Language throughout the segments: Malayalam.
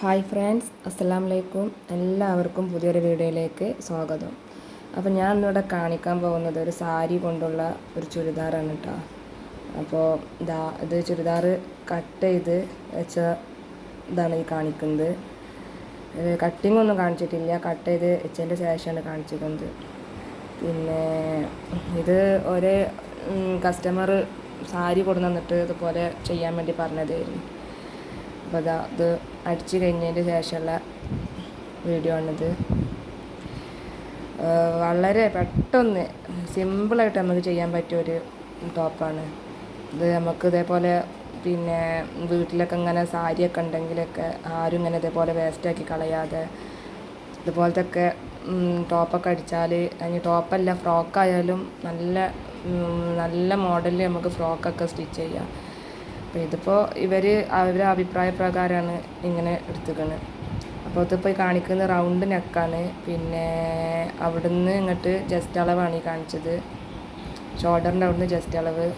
ഹായ് ഫ്രണ്ട്സ് അസ്സലാം വലൈക്കും എല്ലാവർക്കും പുതിയൊരു വീഡിയോയിലേക്ക് സ്വാഗതം. അപ്പോൾ ഞാൻ ഇന്നിവിടെ കാണിക്കാൻ പോകുന്നത് ഒരു സാരി കൊണ്ടുള്ള ഒരു ചുരിദാറാണ് കേട്ടോ അപ്പോൾ ഇതാ ഇത് ചുരിദാർ കട്ട് ചെയ്ത് വെച്ച ഇതാണ് ഈ കാണിക്കുന്നത്. കട്ടിംഗ് ഒന്നും കാണിച്ചിട്ടില്ല കട്ട് ചെയ്ത് വെച്ചതിന്റെ ശേഷമാണ് കാണിച്ചിരിക്കുന്നത്. പിന്നെ ഇത് ഒരു കസ്റ്റമർ സാരി കൊണ്ടു വന്നിട്ട് ഇതുപോലെ ചെയ്യാൻ വേണ്ടി പറഞ്ഞതായിരുന്നു. അപ്പോൾ അതാ ഇത് അടിച്ച് കഴിഞ്ഞതിന്റെ ശേഷമുള്ള വീഡിയോ ആണിത്. വളരെ പെട്ടെന്ന് സിമ്പിളായിട്ട് നമുക്ക് ചെയ്യാൻ പറ്റിയ ഒരു ടോപ്പാണ്. ഇത് നമുക്ക് ഇതേപോലെ പിന്നെ വീട്ടിലൊക്കെ ഇങ്ങനെ സാരിയൊക്കെ ഉണ്ടെങ്കിലൊക്കെ ആരും ഇങ്ങനെ ഇതേപോലെ വേസ്റ്റാക്കി കളയാതെ ഇതുപോലത്തെ ഒക്കെ ടോപ്പൊക്കെ അടിച്ചാൽ അതിന് ടോപ്പല്ല ഫ്രോക്കായാലും നല്ല നല്ല മോഡലിൽ നമുക്ക് ഫ്രോക്കൊക്കെ സ്റ്റിച്ച് ചെയ്യാം. അപ്പോൾ ഇതിപ്പോൾ ഇവർ അവരുടെ അഭിപ്രായ പ്രകാരമാണ് ഇങ്ങനെ എടുത്തുക്കുന്നത് അപ്പോൾ ഇതിപ്പോൾ ഈ കാണിക്കുന്ന റൗണ്ട് നെക്കാണ്. പിന്നെ അവിടുന്ന് ഇങ്ങോട്ട് ജസ്റ്റ് അളവാണ് ഈ കാണിച്ചത്. ഷോൾഡറിന്റെ അവിടുന്ന് ജസ്റ്റ് അളവ്.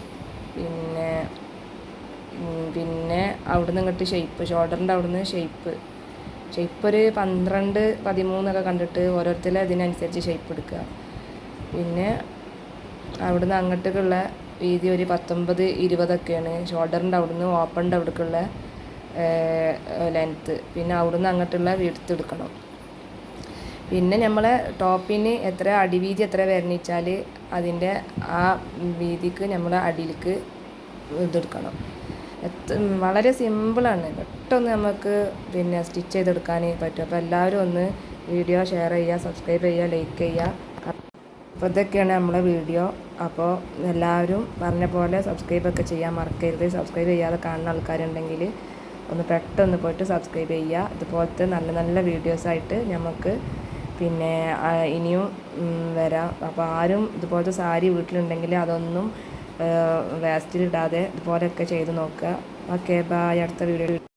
പിന്നെ പിന്നെ അവിടുന്ന് ഇങ്ങോട്ട് ഷെയ്പ്പ് ഷോൾഡറിന്റെ അവിടുന്ന് ഷെയ്പ്പ് ഷെയ്പ്പ് ഒരു പന്ത്രണ്ട് പതിമൂന്നൊക്കെ കണ്ടിട്ട് ഓരോരുത്തരും അതിനനുസരിച്ച് ഷേപ്പ് എടുക്കുക. പിന്നെ അവിടുന്ന് അങ്ങോട്ടേക്കുള്ള വീതി ഒരു പത്തൊമ്പത് ഇരുപതൊക്കെയാണ്. ഷോൾഡറിന്റെ അവിടുന്ന് ഓപ്പണിന്റെ അവിടേക്കുള്ള ലെങ്ത്ത് പിന്നെ അവിടുന്ന് അങ്ങോട്ടുള്ള വീഴ്ത്ത് എടുക്കണം. പിന്നെ നമ്മളെ ടോപ്പിന് എത്ര അടിവീതി എത്ര വരണിച്ചാൽ അതിന്റെ ആ വീതിക്ക് നമ്മൾ അടിയിലേക്ക് ഇതെടുക്കണം. വളരെ സിമ്പിളാണ് പെട്ടെന്ന് നമുക്ക് പിന്നെ സ്റ്റിച്ച് ചെയ്തെടുക്കാൻ പറ്റും. അപ്പോൾ എല്ലാവരും ഒന്ന് വീഡിയോ ഷെയർ ചെയ്യുക സബ്സ്ക്രൈബ് ചെയ്യുക ലൈക്ക് ചെയ്യുക. അപ്പോൾ ഇതൊക്കെയാണ് നമ്മളെ വീഡിയോ. അപ്പോൾ എല്ലാവരും പറഞ്ഞ പോലെ സബ്സ്ക്രൈബ് ഒക്കെ ചെയ്യാൻ മറക്കരുത്. സബ്സ്ക്രൈബ് ചെയ്യാതെ കാണുന്ന ആൾക്കാരുണ്ടെങ്കിൽ ഒന്ന് പെട്ടെന്ന് പോയിട്ട് സബ്സ്ക്രൈബ് ചെയ്യുക ഇതുപോലത്തെ നല്ല നല്ല വീഡിയോസായിട്ട് നമുക്ക് പിന്നെ ഇനിയും വരാം. അപ്പോൾ ആരും ഇതുപോലത്തെ സാരി വീട്ടിലുണ്ടെങ്കിൽ അതൊന്നും വേസ്റ്റിലിടാതെ ഇതുപോലെയൊക്കെ ചെയ്ത് നോക്കുക. ഓക്കെ ബായ് അടുത്ത വീഡിയോ